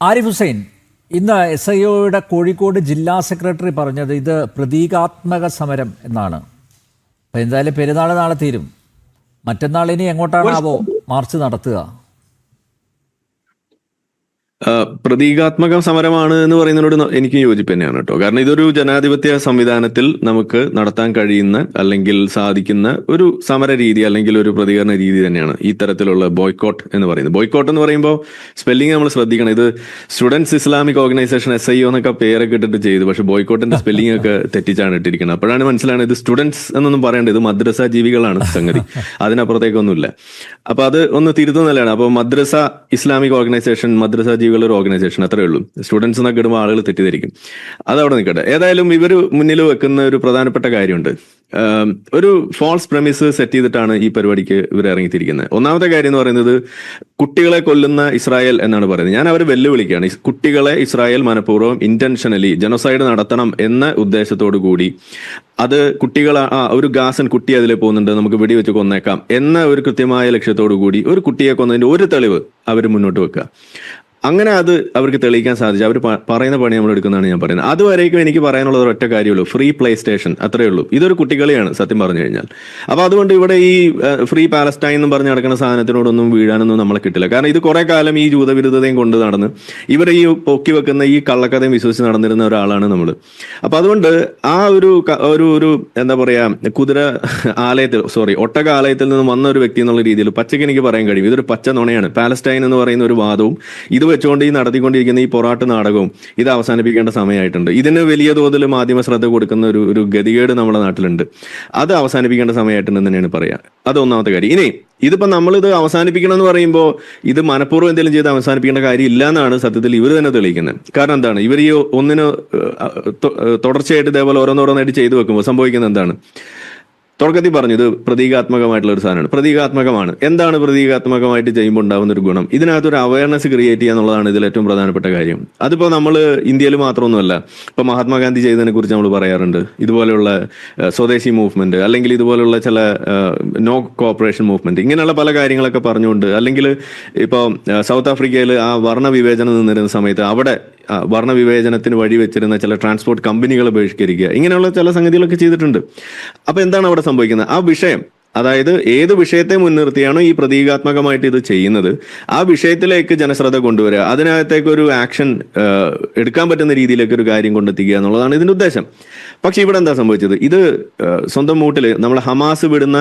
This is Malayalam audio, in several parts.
ആരിഫ് ഹുസൈൻ ഇന്ന് എസ് ഐ ഒയുടെ കോഴിക്കോട് ജില്ലാ സെക്രട്ടറി പറഞ്ഞത് ഇത് പ്രതീകാത്മക സമരം എന്നാണ്. അപ്പം എന്തായാലും പെരുന്നാൾ നാളെ തീരും. മറ്റന്നാൾ ഇനി എങ്ങോട്ടാണാവോ മാർച്ച് നടത്തുക. പ്രതീകാത്മക സമരമാണ് എന്ന് പറയുന്നതിനോട് എനിക്ക് യോജിപ്പ് തന്നെയാണ് കേട്ടോ. കാരണം ഇതൊരു ജനാധിപത്യ സംവിധാനത്തിൽ നമുക്ക് നടത്താൻ കഴിയുന്ന അല്ലെങ്കിൽ സാധിക്കുന്ന ഒരു സമര രീതി അല്ലെങ്കിൽ ഒരു പ്രതികരണ രീതി തന്നെയാണ് ഈ തരത്തിലുള്ള ബോയ്ക്കോട്ട് എന്ന് പറയുന്നത്. ബോയ്ക്കോട്ട് എന്ന് പറയുമ്പോൾ സ്പെല്ലിംഗ് നമ്മൾ ശ്രദ്ധിക്കണം. ഇത് students Islamic organisation S I O എന്നൊക്കെ പേരൊക്കെ ഇട്ടിട്ട് ചെയ്തു. പക്ഷെ ബോയ്ക്കോട്ടിന്റെ സ്പെല്ലിംഗ് ഒക്കെ തെറ്റിച്ചാണ് ഇട്ടിരിക്കുന്നത്. അപ്പോഴാണ് മനസ്സിലാണ് ഇത് സ്റ്റുഡൻസ് എന്നൊന്നും പറയേണ്ടത് ഇത് മദ്രസ ജീവികളാണ് സംഗതി. അതിനപ്പുറത്തേക്കൊന്നുമില്ല. അപ്പൊ അത് ഒന്ന് തിരുത്തുന്നതല്ലാണ് അപ്പോൾ മദ്രസ ഇസ്ലാമിക് ഓർഗനൈസേഷൻ മദ്രസ ജീവികളുടെ ഒരു ഓർഗനൈസേഷൻ അത്രേ ഉള്ളൂ. സ്റ്റുഡൻസ് എന്നൊക്കെ ഇടുമ്പോൾ ആളുകൾ തെറ്റിദ്ധരിക്കും. അത് അവിടെ നിൽക്കട്ടെ. ഏതായാലും ഇവർ മുന്നിൽ വെക്കുന്ന ഒരു പ്രധാനപ്പെട്ട കാര്യമുണ്ട്. ഒരു ഫോൾസ് പ്രമിസ് സെറ്റ് ചെയ്തിട്ടാണ് ഈ പരിപാടിക്ക് ഇവർ ഇറങ്ങിത്തിരിക്കുന്നത്. ഒന്നാമത്തെ കാര്യം എന്ന് പറയുന്നത് കുട്ടികളെ കൊല്ലുന്ന ഇസ്രായേൽ എന്നാണ് പറയുന്നത്. ഞാൻ അവർ വെല്ലുവിളിക്കുകയാണ്. കുട്ടികളെ ഇസ്രായേൽ മനഃപൂർവം ഇന്റൻഷനലി ജനോസൈഡ് നടത്തണം എന്ന ഉദ്ദേശത്തോടു കൂടി അത് കുട്ടികൾ ആ ഒരു ഗാസൻ കുട്ടി അതിൽ പോകുന്നുണ്ട് നമുക്ക് വെടിവെച്ച് കൊന്നേക്കാം എന്ന ഒരു കൃത്യമായ ലക്ഷ്യത്തോടു കൂടി ഒരു കുട്ടിയെ കൊന്നതിന്റെ ഒരു തെളിവ് അവർ മുന്നോട്ട് വെക്കുക. അങ്ങനെ അത് അവർക്ക് തെളിയിക്കാൻ സാധിച്ചു. അവർ പറയുന്ന പണി നമ്മൾ എടുക്കുന്നതാണ് ഞാൻ പറയുന്നത്. അതുവരേക്കും എനിക്ക് പറയാനുള്ളത് ഒറ്റ കാര്യമുള്ളൂ. ഫ്രീ പ്ലേ സ്റ്റേഷൻ അത്രേ ഉള്ളൂ. ഇതൊരു കുട്ടികളിയാണ് സത്യം പറഞ്ഞു കഴിഞ്ഞാൽ. അപ്പൊ അതുകൊണ്ട് ഇവിടെ ഈ ഫ്രീ പാലസ്റ്റൈൻ എന്ന് പറഞ്ഞ് നടക്കുന്ന സാധനത്തിനോടൊന്നും വീഴാനൊന്നും നമ്മളെ കിട്ടില്ല. കാരണം ഇത് കുറെ കാലം ഈ ജൂതവിരുദ്ധതയും കൊണ്ട് നടന്ന് ഇവരെ ഈ പൊക്കി വെക്കുന്ന ഈ കള്ളക്കഥയും വിശ്വസിച്ച് നടന്നിരുന്ന ഒരാളാണ് നമ്മൾ അപ്പൊ അതുകൊണ്ട് ആ ഒരു ഒരു ഒരു എന്താ പറയാ കുതിര ആലയത്തിൽ സോറി ഒട്ടക ആലയത്തിൽ നിന്ന് വന്ന ഒരു വ്യക്തി എന്നുള്ള രീതിയിൽ പച്ചയ്ക്ക് എനിക്ക് പറയാൻ കഴിയും. ഇതൊരു പച്ച നുണയാണ്. പാലസ്റ്റൈൻ എന്ന് പറയുന്ന ഒരു വാദവും ഇത് വെച്ചുകൊണ്ട് ഈ നടത്തിക്കൊണ്ടിരിക്കുന്ന ഈ പൊറാട്ട് നാടകവും ഇത് അവസാനിപ്പിക്കേണ്ട സമയമായിട്ടുണ്ട്. ഇതിന് വലിയ തോതിൽ മാധ്യമ ശ്രദ്ധ കൊടുക്കുന്ന ഒരു ഒരു ഗതികേട് നമ്മുടെ നാട്ടിലുണ്ട്. അത് അവസാനിപ്പിക്കേണ്ട സമയമായിട്ടുണ്ട് തന്നെയാണ് പറയാ. അത് ഒന്നാമത്തെ കാര്യം. ഇനി ഇതിപ്പോ നമ്മൾ ഇത് അവസാനിപ്പിക്കണം എന്ന് പറയുമ്പോൾ ഇത് മനഃപൂർവം എന്തെങ്കിലും ചെയ്ത് അവസാനിപ്പിക്കേണ്ട കാര്യം ഇല്ല എന്നാണ് സത്യത്തിൽ ഇവർ തന്നെ തെളിയിക്കുന്നത്. കാരണം എന്താണ്? ഇവർ ഈ ഒന്നിന് തുടർച്ചയായിട്ട് ഇതേപോലെ ഓരോന്നോരോന്നായിട്ട് ചെയ്തു വെക്കുമ്പോൾ സംഭവിക്കുന്നത് എന്താണ്? തുടക്കത്തിൽ പറഞ്ഞു ഇത് പ്രതീകാത്മകമായിട്ടുള്ള ഒരു സാധനമാണ്. പ്രതീകാത്മകമാണ്. എന്താണ് പ്രതീകാത്മകമായിട്ട് ചെയ്യുമ്പോൾ ഉണ്ടാകുന്ന ഒരു ഗുണം? ഇതിനകത്ത് ഒരു അവയർനെസ് ക്രിയേറ്റ് ചെയ്യുക എന്നുള്ളതാണ് ഇതിൽ ഏറ്റവും പ്രധാനപ്പെട്ട കാര്യം. അതിപ്പോ നമ്മൾ ഇന്ത്യയിൽ മാത്രമൊന്നുമല്ല ഇപ്പൊ മഹാത്മാഗാന്ധി ചെയ്തതിനെ കുറിച്ച് നമ്മൾ പറയാറുണ്ട്. ഇതുപോലെയുള്ള സ്വദേശി മൂവ്മെന്റ് അല്ലെങ്കിൽ ഇതുപോലെയുള്ള ചില നോ കോപ്പറേഷൻ മൂവ്മെന്റ് ഇങ്ങനെയുള്ള പല കാര്യങ്ങളൊക്കെ പറഞ്ഞുകൊണ്ട് അല്ലെങ്കിൽ ഇപ്പോൾ സൗത്ത് ആഫ്രിക്കയിൽ ആ വർണ വിവേചനം നിന്നിരുന്ന സമയത്ത് അവിടെ വർണ വർണവിവേചനത്തിന് വഴി വെച്ചിരുന്ന ചില ട്രാൻസ്പോർട്ട് കമ്പനികളെ ബഹിഷ്കരിക്കുക ഇങ്ങനെയുള്ള ചില സംഗതികളൊക്കെ ചെയ്തിട്ടുണ്ട്. അപ്പൊ എന്താണ് അവിടെ സംഭവിക്കുന്നത്. ആ വിഷയം അതായത് ഏത് വിഷയത്തെ മുൻനിർത്തിയാണോ ഈ പ്രതീകാത്മകമായിട്ട് ഇത് ചെയ്യുന്നത് ആ വിഷയത്തിലേക്ക് ജനശ്രദ്ധ കൊണ്ടുവരിക അതിനകത്തേക്ക് ഒരു ആക്ഷൻ എടുക്കാൻ പറ്റുന്ന രീതിയിലേക്ക് ഒരു കാര്യം കൊണ്ടെത്തിക്കുക എന്നുള്ളതാണ് ഇതിന്റെ ഉദ്ദേശം. പക്ഷെ ഇവിടെ എന്താ സംഭവിച്ചത്? ഇത് സ്വന്തം മൂട്ടിൽ നമ്മൾ ഹമാസ് വിടുന്ന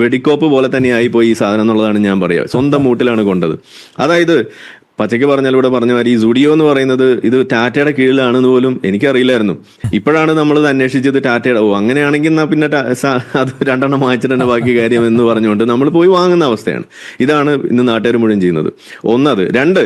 വെടിക്കോപ്പ് പോലെ തന്നെ ആയിപ്പോയി ഈ സാധനം എന്നുള്ളതാണ് ഞാൻ പറയുക. സ്വന്തം മൂട്ടിലാണ് കൊണ്ടത്. അതായത് പച്ചയ്ക്ക് പറഞ്ഞാൽ ഇവിടെ പറഞ്ഞ മാതിരി ഈ സുഡിയോ എന്ന് പറയുന്നത് ഇത് ടാറ്റയുടെ കീഴിലാണെന്ന് പോലും എനിക്കറിയില്ലായിരുന്നു. ഇപ്പോഴാണ് നമ്മൾ ഇത് അന്വേഷിച്ചത് ടാറ്റയുടെ ഓ അങ്ങനെയാണെങ്കിൽ എന്നാ പിന്നെ അത് രണ്ടെണ്ണം വാങ്ങിച്ചിട്ട് ബാക്കി കാര്യം എന്ന് പറഞ്ഞുകൊണ്ട് നമ്മൾ പോയി വാങ്ങുന്ന അവസ്ഥയാണ്. ഇതാണ് ഇന്ന് നാട്ടുകാർ മുഴുവൻ ചെയ്യുന്നത്. ഒന്നത്. രണ്ട്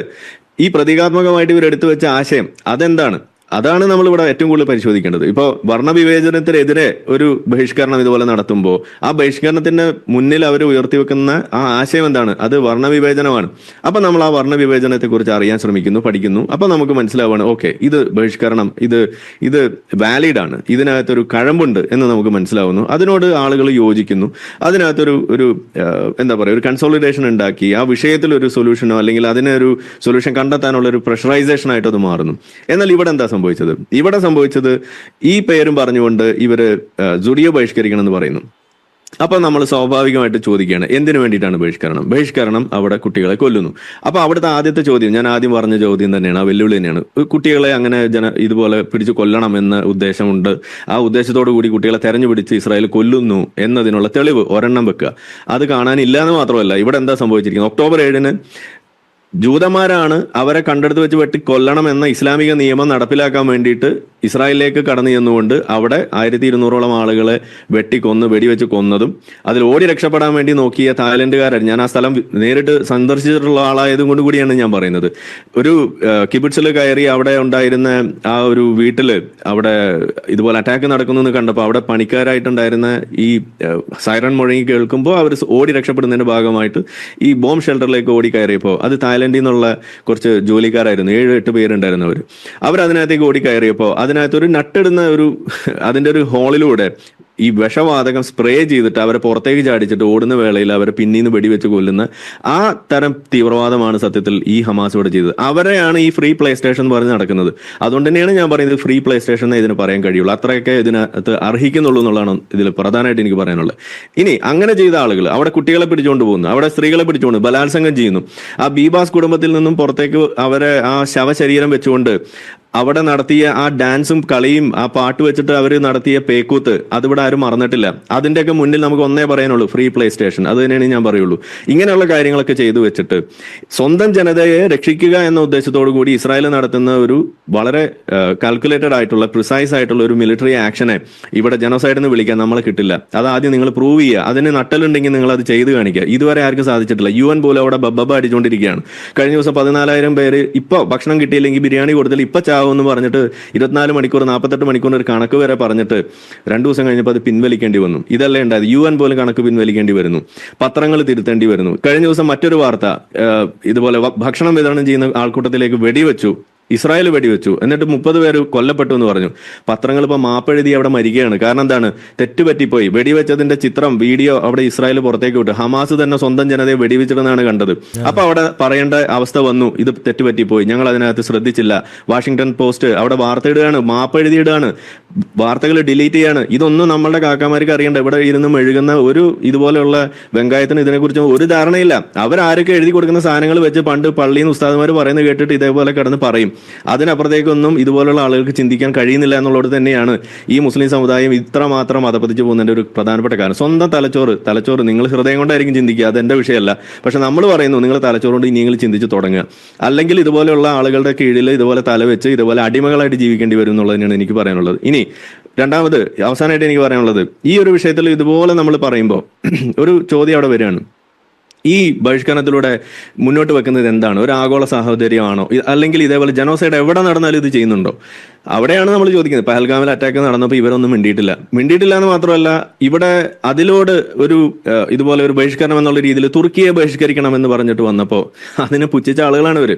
ഈ പ്രതീകാത്മകമായിട്ട് ഇവർ എടുത്തു വെച്ച ആശയം അതെന്താണ്? അതാണ് നമ്മൾ ഇവിടെ ഏറ്റവും കൂടുതൽ പരിശോധിക്കേണ്ടത്. ഇപ്പോൾ വർണവിവേചനത്തിനെതിരെ ഒരു ബഹിഷ്കരണം ഇതുപോലെ നടത്തുമ്പോൾ ആ ബഹിഷ്കരണത്തിന് മുന്നിൽ അവർ ഉയർത്തി വെക്കുന്ന ആ ആശയം എന്താണ്? അത് വർണവിവേചനമാണ്. അപ്പൊ നമ്മൾ ആ വർണവിവേചനത്തെക്കുറിച്ച് അറിയാൻ ശ്രമിക്കുന്നു പഠിക്കുന്നു. അപ്പൊ നമുക്ക് മനസ്സിലാവുകയാണ് ഓക്കെ ഇത് ബഹിഷ്കരണം ഇത് ഇത് വാലിഡ് ആണ് ഇതിനകത്തൊരു കഴമ്പുണ്ട് എന്ന് നമുക്ക് മനസ്സിലാവുന്നു. അതിനോട് ആളുകൾ യോജിക്കുന്നു. അതിനകത്തൊരു ഒരു എന്താ പറയുക ഒരു കൺസോളിഡേഷൻ ഉണ്ടാക്കി ആ വിഷയത്തിൽ ഒരു സൊല്യൂഷനോ അല്ലെങ്കിൽ അതിനൊരു സൊല്യൂഷൻ കണ്ടെത്താനുള്ള ഒരു പ്രഷറൈസേഷൻ ആയിട്ട് അത് മാറുന്നു. എന്നാൽ ഇവിടെ എന്താ സംഭവിച്ചത്. ഇവിടെ സംഭവിച്ചത് ഈ പേരും പറഞ്ഞുകൊണ്ട് ഇവർ ജുഡിയോ ബഹിഷ്കരിക്കണം എന്ന് പറയുന്നു. അപ്പൊ നമ്മൾ സ്വാഭാവികമായിട്ട് ചോദിക്കുകയാണ് എന്തിനു വേണ്ടിയിട്ടാണ് ബഹിഷ്കരണം? ബഹിഷ്കരണം അവിടെ കുട്ടികളെ കൊല്ലുന്നു. അപ്പൊ അവിടുത്തെ ആദ്യത്തെ ചോദ്യം ഞാൻ ആദ്യം പറഞ്ഞ ചോദ്യം തന്നെയാണ് ആ വെല്ലുവിളി തന്നെയാണ്. കുട്ടികളെ അങ്ങനെ ജന ഇതുപോലെ പിടിച്ചു കൊല്ലണം എന്ന ഉദ്ദേശമുണ്ട്. ആ ഉദ്ദേശത്തോടു കൂടി കുട്ടികളെ തെരഞ്ഞു പിടിച്ച് ഇസ്രായേൽ കൊല്ലുന്നു എന്നതിനുള്ള തെളിവ് ഒരെണ്ണം വെക്കുക. അത് കാണാനില്ല എന്ന് മാത്രമല്ല ഇവിടെ എന്താ സംഭവിച്ചിരിക്കുന്നത്? ഒക്ടോബർ ഏഴിന് ജൂതന്മാരാണ് അവരെ കണ്ടെടുത്ത് വെച്ച് വെട്ടി കൊല്ലണം എന്ന ഇസ്ലാമിക നിയമം നടപ്പിലാക്കാൻ വേണ്ടിയിട്ട് ഇസ്രായേലിലേക്ക് കടന്നു ചെന്നുകൊണ്ട് അവിടെ ആയിരത്തി ഇരുന്നൂറോളം ആളുകളെ വെട്ടിക്കൊന്ന് വെടിവെച്ച് കൊന്നതും അതിൽ ഓടി രക്ഷപ്പെടാൻ വേണ്ടി നോക്കിയ തായ്ലൻഡുകാരൻ ഞാൻ ആ സ്ഥലം നേരിട്ട് സന്ദർശിച്ചിട്ടുള്ള ആളായതും കൊണ്ട് കൂടിയാണ് ഞാൻ പറയുന്നത്. ഒരു കിബിറ്റ്സിൽ കയറി അവിടെ ഉണ്ടായിരുന്ന ആ ഒരു വീട്ടിൽ അവിടെ ഇതുപോലെ അറ്റാക്ക് നടക്കുന്നു കണ്ടപ്പോൾ അവിടെ പണിക്കാരായിട്ടുണ്ടായിരുന്ന ഈ സൈറൺ മുഴങ്ങി കേൾക്കുമ്പോൾ അവർ ഓടി രക്ഷപ്പെടുന്നതിന്റെ ഭാഗമായിട്ട് ഈ ബോംബ് ഷെൽട്ടറിലേക്ക് ഓടി കയറിയപ്പോൾ അത് തായ്ലൻഡിൽ നിന്നുള്ള കുറച്ച് ജോലിക്കാരായിരുന്നു. ഏഴ് എട്ട് പേരുണ്ടായിരുന്നു അവർ അതിനകത്തേക്ക് ഓടി കയറിയപ്പോൾ അതിനകത്ത് ഒരു നട്ടിടുന്ന ഒരു അതിന്റെ ഒരു ഹോളിലൂടെ ഈ വിഷവാതകം സ്പ്രേ ചെയ്തിട്ട് അവരെ പുറത്തേക്ക് ചാടിച്ചിട്ട് ഓടുന്ന വേളയിൽ അവരെ പിന്നീന്ന് വെടിവെച്ച് കൊല്ലുന്ന ആ തരം തീവ്രവാദമാണ് സത്യത്തിൽ ഈ ഹമാസ് ഇവിടെ ചെയ്തത്. അവരെയാണ് ഈ ഫ്രീ പ്ലേ സ്റ്റേഷൻ പറഞ്ഞ് നടക്കുന്നത്. അതുകൊണ്ട് തന്നെയാണ് ഞാൻ പറയുന്നത് ഫ്രീ പ്ലേ സ്റ്റേഷൻ എന്നേ ഇതിന് പറയാൻ കഴിയുള്ളൂ. അത്രയൊക്കെ ഇതിനകത്ത് അർഹിക്കുന്നുള്ളൂ എന്നുള്ളതാണ് ഇതിൽ പ്രധാനമായിട്ട് എനിക്ക് പറയാനുള്ളത്. ഇനി അങ്ങനെ ചെയ്ത ആളുകൾ അവിടെ കുട്ടികളെ പിടിച്ചുകൊണ്ട് പോകുന്നു അവിടെ സ്ത്രീകളെ പിടിച്ചുകൊണ്ട് ബലാത്സംഗം ചെയ്യുന്നു. ആ ബീബാസ് കുടുംബത്തിൽ നിന്നും പുറത്തേക്ക് അവരെ ആ ശവശരീരം വെച്ചുകൊണ്ട് അവിടെ നടത്തിയ ആ ഡാൻസും കളിയും ആ പാട്ട് വെച്ചിട്ട് അവർ നടത്തിയ പേക്കൂത്ത് അതിവിടെ ആരും മറന്നിട്ടില്ല. അതിന്റെയൊക്കെ മുന്നിൽ നമുക്ക് ഒന്നേ പറയാനുള്ളൂ ഫ്രീ പ്ലേ സ്റ്റേഷൻ. അത് തന്നെയാണ് ഞാൻ പറയുള്ളൂ. ഇങ്ങനെയുള്ള കാര്യങ്ങളൊക്കെ ചെയ്തു വെച്ചിട്ട് സ്വന്തം ജനതയെ രക്ഷിക്കുക എന്ന ഉദ്ദേശത്തോടു കൂടി ഇസ്രായേൽ നടത്തുന്ന ഒരു വളരെ കാൽക്കുലേറ്റഡ് ആയിട്ടുള്ള പ്രിസൈസ് ആയിട്ടുള്ള ഒരു മിലിറ്ററി ആക്ഷനെ ഇവിടെ ജനോസൈഡ് വിളിക്കാൻ നമ്മളെ കിട്ടില്ല. അത് ആദ്യം നിങ്ങൾ പ്രൂവ് ചെയ്യുക. അതിന് നട്ടലുണ്ടെങ്കിൽ നിങ്ങൾ അത് ചെയ്ത് കാണിക്കുക. ഇതുവരെ ആർക്കും സാധിച്ചിട്ടില്ല. യു എൻ പോലും അവിടെ ബബ്ബ അടിച്ചുകൊണ്ടിരിക്കുകയാണ് കഴിഞ്ഞ ദിവസം പതിനാലായിരം പേര് ഇപ്പോൾ ഭക്ഷണം കിട്ടിയില്ലെങ്കിൽ ബിരിയാണി കൊടുത്താൽ ഇപ്പൊ ചാവുമെന്ന് പറഞ്ഞിട്ട് ഇരുപത്തിനാല് മണിക്കൂർ നാൽപ്പത്തെട്ട് മണിക്കൂർ ഒരു കണക്ക് വരെ പറഞ്ഞിട്ട് രണ്ടു ദിവസം കഴിഞ്ഞപ്പോൾ അത് പിൻവലിക്കേണ്ടി വന്നു. ഇതല്ലേ ഉണ്ടായത്. യു എൻ പോലും കണക്ക് പിൻവലിക്കേണ്ടി വരുന്നു. പത്രങ്ങൾ തിരുത്തേണ്ടി വരുന്നു. കഴിഞ്ഞ ദിവസം മറ്റൊരു വാർത്ത ഇതുപോലെ ഭക്ഷണം വിതരണം ചെയ്യുന്ന ആൾക്കൂട്ടത്തിലേക്ക് വെടിവെച്ചു. ഇസ്രായേൽ വെടിവെച്ചു. എന്നിട്ട് മുപ്പത് പേര് കൊല്ലപ്പെട്ടു എന്ന് പറഞ്ഞു. പത്രങ്ങൾ ഇപ്പൊ മാപ്പെഴുതി അവിടെ മരിക്കുകയാണ്. കാരണം എന്താണ്? തെറ്റുപറ്റിപ്പോയി. വെടിവെച്ചതിന്റെ ചിത്രം വീഡിയോ അവിടെ ഇസ്രായേൽ പുറത്തേക്ക് വിട്ടു. ഹമാസ് തന്നെ സ്വന്തം ജനതയെ വെടിവെച്ചിട്ടെന്നാണ് കണ്ടത്. അപ്പൊ അവിടെ പറയേണ്ട അവസ്ഥ വന്നു. ഇത് തെറ്റുപറ്റിപ്പോയി. ഞങ്ങൾ അതിനകത്ത് ശ്രദ്ധിച്ചില്ല. വാഷിംഗ്ടൺ പോസ്റ്റ് അവിടെ വാർത്ത ഇടുകയാണ് മാപ്പെഴുതിയിടുകയാണ് വാർത്തകൾ ഡിലീറ്റ് ചെയ്യാണ്. ഇതൊന്നും നമ്മളുടെ കാക്കാമാർക്ക് അറിയണ്ട. ഇവിടെ ഇരുന്ന് മെഴുകുന്ന ഒരു ഇതുപോലെയുള്ള വെങ്കായത്തിന് ഇതിനെക്കുറിച്ച് ഒരു ധാരണയില്ല. അവരാരൊക്കെ എഴുതി കൊടുക്കുന്ന സാധനങ്ങൾ വെച്ച് പണ്ട് പള്ളിയിൽ നിന്ന് ഉസ്താദന്മാർ പറയുന്നത് കേട്ടിട്ട് ഇതേപോലെ കിടന്ന് പറയും. അതിനപ്പുറത്തേക്കൊന്നും ഇതുപോലുള്ള ആളുകൾക്ക് ചിന്തിക്കാൻ കഴിയുന്നില്ല എന്നുള്ളത് തന്നെയാണ് ഈ മുസ്ലിം സമുദായം ഇത്രമാത്രം അതപ്പതിച്ച് പോകുന്നതിന്റെ ഒരു പ്രധാനപ്പെട്ട കാരണം. സ്വന്തം തലച്ചോറ് തലച്ചോറ് നിങ്ങൾ ഹൃദയം കൊണ്ടായിരിക്കും ചിന്തിക്കുക അതെന്റെ വിഷയമല്ല. പക്ഷെ നമ്മൾ പറയുന്നു നിങ്ങൾ തലച്ചോറ് കൊണ്ട് ഇനിയെങ്കിലും ചിന്തിച്ച് തുടങ്ങുക. അല്ലെങ്കിൽ ഇതുപോലെയുള്ള ആളുകളുടെ കീഴിൽ ഇതുപോലെ തലവെച്ച് ഇതുപോലെ അടിമകളായിട്ട് ജീവിക്കേണ്ടി വരും എന്നുള്ളത് തന്നെയാണ് എനിക്ക് പറയാനുള്ളത്. ഇനി രണ്ടാമത് അവസാനമായിട്ട് എനിക്ക് പറയാനുള്ളത് ഈ ഒരു വിഷയത്തിൽ ഇതുപോലെ നമ്മൾ പറയുമ്പോൾ ഒരു ചോദ്യം അവിടെ വരികയാണ്. ഈ ബഹിഷ്കരണത്തിലൂടെ മുന്നോട്ട് വെക്കുന്നത് എന്താണ്? ഒരു ആഗോള സാഹോദര്യമാണോ? അല്ലെങ്കിൽ ഇതേപോലെ ജനോസൈഡ് എവിടെ നടന്നാലും ഇത് ചെയ്യുന്നുണ്ടോ? അവിടെയാണ് നമ്മൾ ചോദിക്കുന്നത്. പഹൽഗാമിൽ അറ്റാക്ക് നടന്നപ്പോൾ ഇവരൊന്നും മിണ്ടിയിട്ടില്ല. മിണ്ടിയിട്ടില്ല എന്ന് മാത്രമല്ല ഇവിടെ അതിലോട് ഒരു ഇതുപോലെ ഒരു ബഹിഷ്കരണം എന്നുള്ള രീതിയിൽ തുർക്കിയെ ബഹിഷ്കരിക്കണം എന്ന് പറഞ്ഞിട്ട് വന്നപ്പോൾ അതിനെ പുച്ഛിച്ച ആളുകളാണ് ഇവർ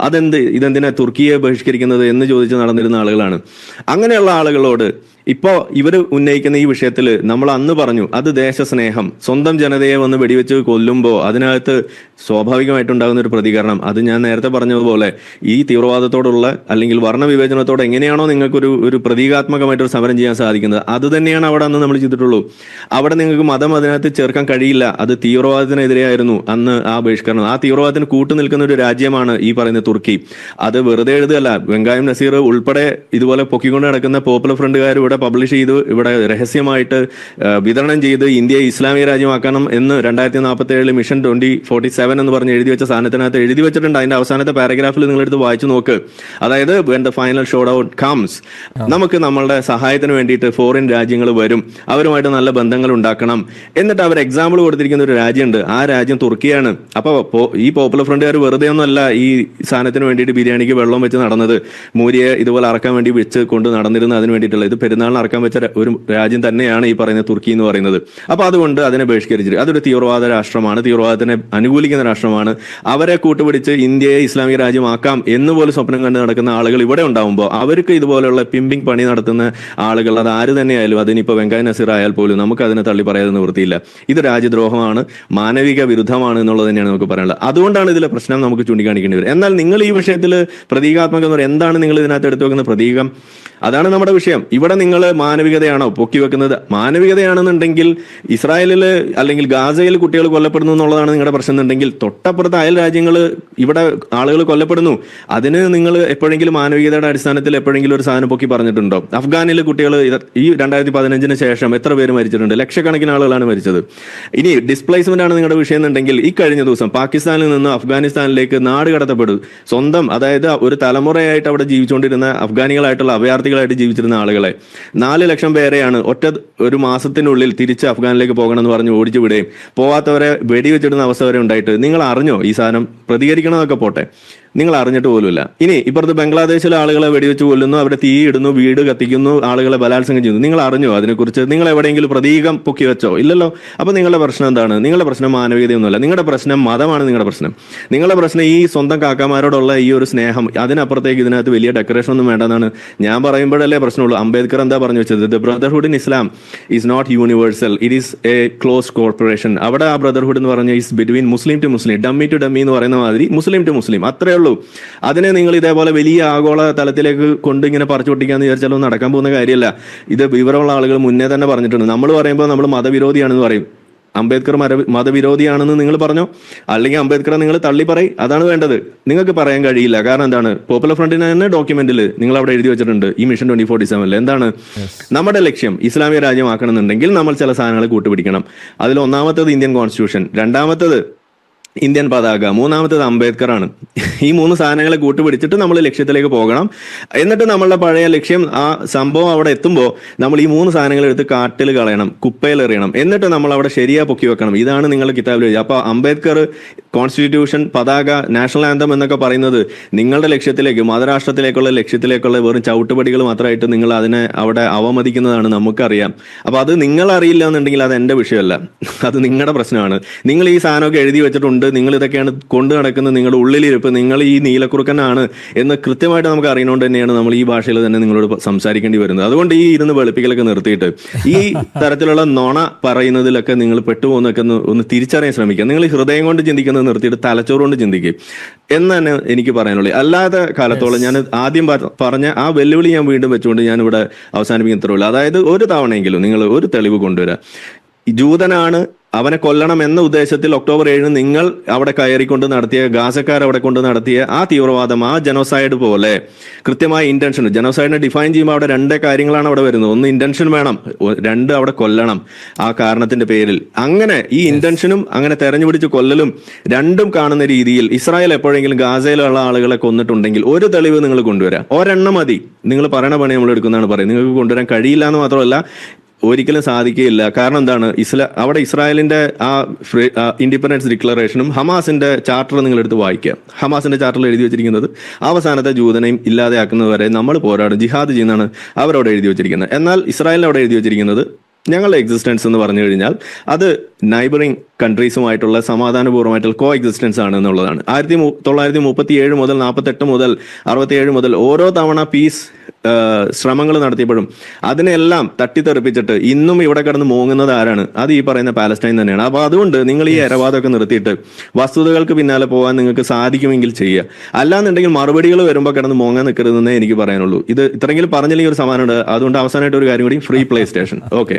അതെന്ത് ഇതെന്തിനാ തുർക്കിയെ ബഹിഷ്കരിക്കുന്നത് എന്ന് ചോദിച്ച് നടന്നിരുന്ന ആളുകളാണ്. അങ്ങനെയുള്ള ആളുകളോട് ഇപ്പോ ഇവർ ഉന്നയിക്കുന്ന ഈ വിഷയത്തിൽ നമ്മൾ അന്ന് പറഞ്ഞു അത് ദേശസ്നേഹം. സ്വന്തം ജനതയെ വന്ന് വെടിവെച്ച് കൊല്ലുമ്പോൾ അതിനകത്ത് സ്വാഭാവികമായിട്ടുണ്ടാകുന്ന ഒരു പ്രതികരണം. അത് ഞാൻ നേരത്തെ പറഞ്ഞതുപോലെ ഈ തീവ്രവാദത്തോടുള്ള അല്ലെങ്കിൽ വർണവിവേചനത്തോടെ എങ്ങനെയാണോ നിങ്ങൾക്കൊരു ഒരു പ്രതീകാത്മകമായിട്ട് ഒരു സമരം ചെയ്യാൻ സാധിക്കുന്നത്. അത് തന്നെയാണ് അവിടെ അന്ന് നമ്മൾ ചെയ്തിട്ടുള്ളൂ. അവിടെ നിങ്ങൾക്ക് മതം അതിനകത്ത് ചേർക്കാൻ കഴിയില്ല. അത് തീവ്രവാദത്തിനെതിരെയായിരുന്നു അന്ന് ആ ബഹിഷ്കരണം. ആ തീവ്രവാദത്തിന് കൂട്ടു നിൽക്കുന്ന ഒരു രാജ്യമാണ് ഈ പറയുന്ന തുർക്കി. അത് വെറുതെ എഴുതുകയല്ല. വെങ്കായം നസീർ ഉൾപ്പെടെ ഇതുപോലെ പൊക്കിക്കൊണ്ട് നടക്കുന്ന പോപ്പുലർ ഫ്രണ്ടുകാർ ഇവിടെ പബ്ലിഷ് ചെയ്തു. ഇവിടെ രഹസ്യമായിട്ട് വിതരണം ചെയ്ത് ഇന്ത്യയെ ഇസ്ലാമിക രാജ്യമാക്കണം എന്ന് രണ്ടായിരത്തി നാൽപ്പത്തി ഏഴിൽ മിഷൻ ട്വന്റി ഫോർട്ടി സെവൻ എന്ന് പറഞ്ഞ് എഴുതി വെച്ച സാധനത്തിനകത്ത് എഴുതി വെച്ചിട്ടുണ്ട്. അതിന്റെ അവസാനത്തെ പാരഗ്രാഫിൽ നിങ്ങളെടുത്ത് വായിച്ചു നോക്ക്. അതായത് when the final showdown comes നമുക്ക് നമ്മളുടെ സഹായത്തിന് വേണ്ടിയിട്ട് ഫോറിൻ രാജ്യങ്ങൾ വരും. അവരുമായിട്ട് നല്ല ബന്ധങ്ങൾ ഉണ്ടാക്കണം. എന്നിട്ട് അവർ എക്സാമ്പിൾ കൊടുത്തിരിക്കുന്ന ഒരു രാജ്യമുണ്ട്. ആ രാജ്യം തുർക്കിയാണ്. അപ്പൊ ഈ പോപ്പുലർ ഫ്രണ്ടുകാർ വെറുതെ ഒന്നുമല്ല ഈ സാധനത്തിന് വേണ്ടിയിട്ട് ബിരിയാണിക്ക് വെള്ളം വെച്ച് നടന്നത്. മൂരിയെ ഇതുപോലെ അറക്കാൻ വേണ്ടി വെച്ച് കൊണ്ട് നടന്നിരുന്നു അതിന് വേണ്ടിയിട്ടുള്ള ഇത് പെരുന്നാളിന് അറക്കാൻ വെച്ച ഒരു രാജ്യം തന്നെയാണ് ഈ പറയുന്ന തുർക്കി എന്ന് പറയുന്നത്. അപ്പൊ അതുകൊണ്ട് അതിനെ ബഹിഷ്കരിച്ചിട്ട് അതൊരു തീവ്രവാദ രാഷ്ട്രമാണ് തീവ്രവാദത്തിനെ അനുകൂലിക്കുന്ന രാഷ്ട്രമാണ്. അവരെ കൂട്ടുപിടിച്ച് ഇന്ത്യയെ ഇസ്ലാമിക രാജ്യമാക്കാം എന്ന് പോലും സ്വപ്നം കണ്ട് നടക്കുന്ന ആളുകൾ ഇവിടെ ഉണ്ടാവുമ്പോൾ അവർക്ക് ഇതുപോലെയുള്ള പിമ്പിംഗ് പണി നടത്തുന്ന ആളുകൾ അത് ആര് തന്നെയായാലും അതിനിപ്പോ വെങ്കയ്യ നസീർ ആയാൽ പോലും നമുക്ക് അതിനെ തള്ളി പറയാതെ നിവൃത്തിയില്ല. ഇത് രാജ്യദ്രോഹമാണ് മാനവിക വിരുദ്ധമാണ് എന്നുള്ളത് തന്നെയാണ് നമുക്ക് പറയാനുള്ളത്. അതുകൊണ്ടാണ് ഇതിലെ പ്രശ്നം നമുക്ക് ചൂണ്ടിക്കാണിക്കേണ്ടി വരും എന്നാൽ നിങ്ങൾ ഈ വിഷയത്തിൽ പ്രതീകാത്മകം എന്ന് എന്താണ് നിങ്ങൾ ഇതിനകത്ത് എടുത്തു വെക്കുന്ന പ്രതീകം? അതാണ് നമ്മുടെ വിഷയം. ഇവിടെ നിങ്ങൾ മാനവികതയാണോ പൊക്കി വെക്കുന്നത്? മാനവികതയാണെന്നുണ്ടെങ്കിൽ ഇസ്രായേലിൽ അല്ലെങ്കിൽ ഗാസയിൽ കുട്ടികൾ കൊല്ലപ്പെടുന്നു എന്നുള്ളതാണ് നിങ്ങളുടെ പ്രശ്നം എന്നുണ്ടെങ്കിൽ തൊട്ടപ്പുറത്ത് അയൽ രാജ്യങ്ങൾ ഇവിടെ ആളുകൾ കൊല്ലപ്പെടുന്നു. അതിന് നിങ്ങൾ എപ്പോഴെങ്കിലും മാനവികതയുടെ അടിസ്ഥാനത്തിൽ എപ്പോഴെങ്കിലും ഒരു സാധനം പൊക്കി പറഞ്ഞിട്ടുണ്ടോ? അഫ്ഗാനിൽ കുട്ടികൾ ഈ രണ്ടായിരത്തി പതിനഞ്ചിന് ശേഷം എത്ര പേര് മരിച്ചിട്ടുണ്ട്? ലക്ഷക്കണക്കിന് ആളുകളാണ് മരിച്ചത്. ഇനി ഡിസ്പ്ലേസ്മെന്റ് ആണ് നിങ്ങളുടെ വിഷയം എന്നുണ്ടെങ്കിൽ ഈ കഴിഞ്ഞ ദിവസം പാകിസ്ഥാനിൽ നിന്ന് അഫ്ഗാനിസ്ഥാനിലേക്ക് നാട് കടത്തപ്പെടും. സ്വന്തം അതായത് ഒരു തലമുറയായിട്ട് അവിടെ ജീവിച്ചുകൊണ്ടിരുന്ന അഫ്ഗാനികളായിട്ടുള്ള അഭയാർത്ഥികളായിട്ട് ജീവിച്ചിരുന്ന ആളുകളെ. നാല് ലക്ഷം പേരെയാണ് ഒറ്റ ഒരു മാസത്തിനുള്ളിൽ തിരിച്ച് അഫ്ഗാനിലേക്ക് പോകണം എന്ന് പറഞ്ഞ് ഓടിച്ചു വിടുകയും പോവാത്തവരെ വെടിവെച്ചിടുന്ന അവസ്ഥ വരെ ഉണ്ടായിട്ട്. നിങ്ങൾ അറിഞ്ഞോ ഈ സാധനം? പ്രതികരിക്കണമെന്നൊക്കെ പോട്ടെ. നിങ്ങൾ അറിഞ്ഞിട്ട് പോലുമില്ല. ഇനി ഇപ്പുറത്ത് ബംഗ്ലാദേശിലെ ആളുകളെ വെടിവെച്ച് കൊല്ലുന്നു അവിടെ തീ ഇടുന്നു വീട് കത്തിക്കുന്നു ആളുകളെ ബലാത്സംഗം ചെയ്യുന്നു. നിങ്ങൾ അറിഞ്ഞോ അതിനെക്കുറിച്ച്? നിങ്ങൾ എവിടെയെങ്കിലും പ്രതീകം പൊക്കി വെച്ചോ? ഇല്ലല്ലോ. അപ്പൊ നിങ്ങളുടെ പ്രശ്നം എന്താണ്? നിങ്ങളുടെ പ്രശ്നം മാനവികതയൊന്നുമല്ല. നിങ്ങളുടെ പ്രശ്നം മതമാണ് നിങ്ങളുടെ പ്രശ്നം. നിങ്ങളുടെ പ്രശ്നം ഈ സ്വന്തം കാക്കമാരോടുള്ള ഈ ഒരു സ്നേഹം അതിനപ്പുറത്തേക്ക് ഇതിനകത്ത് വലിയ ഡെക്കറേഷൻ ഒന്നും വേണ്ടെന്നാണ് ഞാൻ പറയുമ്പോഴല്ലേ പ്രശ്നമുള്ളൂ. അംബേദ്കർ എന്താ പറഞ്ഞു വെച്ചത്? The brotherhood in Islam is not universal it is a close corporation അവിടെ ആ ബ്രദർഹുഡ് എന്ന് പറഞ്ഞാൽ is between Muslim to Muslim dummy to dummy എന്ന് പറയുന്ന മാതിരി മുസ്ലിം ടു മുസ്ലിം അത്രേ ഉള്ളൂ. അതിനെ നിങ്ങൾ ഇതേപോലെ വലിയ ആഗോള തലത്തിലേക്ക് കൊണ്ട് ഇങ്ങനെ പറിച്ചു പൊട്ടിക്കാന്ന് വിചാരിച്ചാലും നടക്കാൻ പോകുന്ന കാര്യമല്ല. ഇത് വിവരമുള്ള ആളുകൾ മുന്നേ തന്നെ പറഞ്ഞിട്ടുണ്ട്. നമ്മൾ പറയുമ്പോൾ നമ്മൾ മതവിരോധിയാണെന്ന് പറയും. അംബേദ്കർ മര മതവിരോധിയാണെന്ന് നിങ്ങൾ പറഞ്ഞോ? അല്ലെങ്കിൽ അംബേദ്കറെ നിങ്ങൾ തള്ളി പറയും. അതാണ് വേണ്ടത്. നിങ്ങൾക്ക് പറയാൻ കഴിയില്ല. കാരണം എന്താണ്? പോപ്പുലർ ഫ്രണ്ടിന് തന്നെ ഡോക്യുമെന്റിൽ നിങ്ങൾ അവിടെ എഴുതി വെച്ചിട്ടുണ്ട് ഈ മിഷൻ ട്വന്റി ഫോർട്ടി സെവനിൽ എന്താണ്? നമ്മുടെ ലക്ഷ്യം ഇസ്ലാമിക രാജ്യമാക്കണമെന്നുണ്ടെങ്കിൽ നമ്മൾ ചില സാധനങ്ങൾ കൂട്ടുപിടിക്കണം. അതിൽ ഒന്നാമത്തത് ഇന്ത്യൻ കോൺസ്റ്റിറ്റ്യൂഷൻ രണ്ടാമത്തേത് ഇന്ത്യൻ പതാക മൂന്നാമത്തേത് അംബേദ്കർ ആണ് ഈ മൂന്ന് സാധനങ്ങളെ കൂട്ടുപിടിച്ചിട്ട് നമ്മൾ ലക്ഷ്യത്തിലേക്ക് പോകണം. എന്നിട്ട് നമ്മളുടെ പഴയ ലക്ഷ്യം ആ സംഭവം അവിടെ എത്തുമ്പോൾ നമ്മൾ ഈ മൂന്ന് സാധനങ്ങൾ എടുത്ത് കാട്ടിൽ കളയണം കുപ്പയിൽ എറിയണം. എന്നിട്ട് നമ്മൾ അവിടെ ശരിയാ പൊക്കി വെക്കണം. ഇതാണ് നിങ്ങൾ കിതാബിൽ എഴുതി അപ്പോൾ അംബേദ്കർ കോൺസ്റ്റിറ്റ്യൂഷൻ പതാക നാഷണൽ ആന്തം എന്നൊക്കെ പറയുന്നത് നിങ്ങളുടെ ലക്ഷ്യത്തിലേക്ക് മതരാഷ്ട്രത്തിലേക്കുള്ള ലക്ഷ്യത്തിലേക്കുള്ള വെറും ചവിട്ടുപടികൾ മാത്രമായിട്ട് നിങ്ങൾ അതിനെ അവിടെ അവമതിക്കുന്നതാണ് നമുക്കറിയാം. അപ്പോൾ അത് നിങ്ങൾ അറിയില്ല എന്നുണ്ടെങ്കിൽ അത് എന്റെ വിഷയമല്ല. അത് നിങ്ങളുടെ പ്രശ്നമാണ്. നിങ്ങൾ ഈ സാധനമൊക്കെ എഴുതി വെച്ചിട്ടുണ്ട് നിങ്ങൾ ഇതൊക്കെയാണ് കൊണ്ടു നടക്കുന്നത് നിങ്ങളുടെ ഉള്ളിലിരിപ്പ് നിങ്ങൾ ഈ നീലക്കുറുക്കനാണ് എന്ന് കൃത്യമായിട്ട് നമുക്ക് അറിയണോണ്ട് തന്നെയാണ് നമ്മൾ ഈ ഭാഷയിൽ തന്നെ നിങ്ങളോട് സംസാരിക്കേണ്ടി വരുന്നത്. അതുകൊണ്ട് ഈ ഇരുന്ന് വെളുപ്പിക്കലൊക്കെ നിർത്തിയിട്ട് ഈ തരത്തിലുള്ള നുണ പറയുന്നതിലൊക്കെ നിങ്ങൾ പെട്ടുപോകുന്നൊക്കെ ഒന്ന് ഒന്ന് തിരിച്ചറിയാൻ ശ്രമിക്കുക. നിങ്ങൾ ഹൃദയം കൊണ്ട് ചിന്തിക്കുന്നത് നിർത്തിയിട്ട് തലച്ചോറ് കൊണ്ട് ചിന്തിക്കും എന്ന് തന്നെ എനിക്ക് പറയാനുള്ളത് അല്ലാതെ കാലത്തോളം ഞാൻ ആദ്യം പറഞ്ഞ ആ വെല്ലുവിളി ഞാൻ വീണ്ടും വെച്ചുകൊണ്ട് ഞാൻ ഇവിടെ ഉള്ളൂ. അതായത് ഒരു തവണയെങ്കിലും നിങ്ങൾ ഒരു തെളിവ് കൊണ്ടുവരാം. ജൂതനാണ് അവനെ കൊല്ലണം എന്ന ഉദ്ദേശത്തിൽ ഒക്ടോബർ ഏഴിന് നിങ്ങൾ അവിടെ കയറിക്കൊണ്ട് നടത്തിയ ഗാസക്കാർ അവിടെ കൊണ്ട് നടത്തിയ ആ തീവ്രവാദം ആ ജനോസൈഡ് പോലെ കൃത്യമായ ഇന്റൻഷൻ ജനോസൈഡിനെ ഡിഫൈൻ ചെയ്യുമ്പോൾ അവിടെ രണ്ട് കാര്യങ്ങളാണ് അവിടെ വരുന്നത്. ഒന്ന് ഇന്റൻഷൻ വേണം രണ്ട് അവിടെ കൊല്ലണം ആ കാരണത്തിന്റെ പേരിൽ. അങ്ങനെ ഈ ഇന്റൻഷനും അങ്ങനെ തെരഞ്ഞു പിടിച്ച് കൊല്ലലും രണ്ടും കാണുന്ന രീതിയിൽ ഇസ്രായേൽ എപ്പോഴെങ്കിലും ഗാസയിലുള്ള ആളുകളെ കൊന്നിട്ടുണ്ടെങ്കിൽ ഒരു തെളിവ് നിങ്ങൾ കൊണ്ടുവരാം. ഒരെണ്ണം മതി. നിങ്ങൾ പറയണ പണി നമ്മൾ എടുക്കുന്നതാണ് പറയുന്നത്. നിങ്ങൾക്ക് കൊണ്ടുവരാൻ കഴിയില്ല എന്ന് മാത്രമല്ല ഒരിക്കലും സാധിക്കുകയില്ല. കാരണം എന്താണ്? ഇസ്ലാ അവിടെ ഇസ്രായേലിന്റെ ആ ഇൻഡിപെൻഡൻസ് ഡിക്ലറേഷനും ഹമാസിന്റെ ചാർട്ടർ നിങ്ങൾ എടുത്ത് വായിക്കുക. ഹമാസിന്റെ ചാർട്ടറിൽ എഴുതി വെച്ചിരിക്കുന്നത് അവസാനത്തെ ജൂതനെയും ഇല്ലാതെയാക്കുന്നതുവരെ നമ്മൾ പോരാടും ജിഹാദ് ചെയ്യുന്നതാണ് അവരവിടെ എഴുതി വെച്ചിരിക്കുന്നത്. എന്നാൽ ഇസ്രായേലിൽ അവിടെ എഴുതി വെച്ചിരിക്കുന്നത് ഞങ്ങളുടെ എക്സിസ്റ്റൻസ് എന്ന് പറഞ്ഞു കഴിഞ്ഞാൽ അത് നൈബറിംഗ് കൺട്രീസുമായിട്ടുള്ള സമാധാനപൂർവമായിട്ടുള്ള കോ എക്സിസ്റ്റൻസ് ആണ് എന്നുള്ളതാണ്. ആയിരത്തി തൊള്ളായിരത്തി മുപ്പത്തി ഏഴ് മുതൽ നാൽപ്പത്തെട്ട് മുതൽ അറുപത്തിയേഴ് മുതൽ ഓരോ തവണ പീസ് ശ്രമങ്ങൾ നടത്തിയപ്പോഴും അതിനെല്ലാം തട്ടിത്തെറിപ്പിച്ചിട്ട് ഇന്നും ഇവിടെ കിടന്ന് മോങ്ങുന്നത് ആരാണ്? അത് ഈ പറയുന്ന പാലസ്റ്റൈൻ തന്നെയാണ്. അപ്പൊ അതുകൊണ്ട് നിങ്ങൾ ഈ ഇരവാദമൊക്കെ നിർത്തിയിട്ട് വസ്തുതകൾക്ക് പിന്നാലെ പോകാൻ നിങ്ങൾക്ക് സാധിക്കുമെങ്കിൽ ചെയ്യുക. അല്ലാന്നുണ്ടെങ്കിൽ മറുപടികൾ വരുമ്പോൾ കിടന്ന് മോങ്ങാൻ നിൽക്കരുതെന്നേ എനിക്ക് പറയാനുള്ളൂ. ഇത് ഇത്രയെങ്കിലും പറഞ്ഞില്ലെങ്കിൽ ഒരു സമാനമുണ്ട് അതുകൊണ്ട് അവസാനമായിട്ട് ഒരു കാര്യം കൂടി free play station okay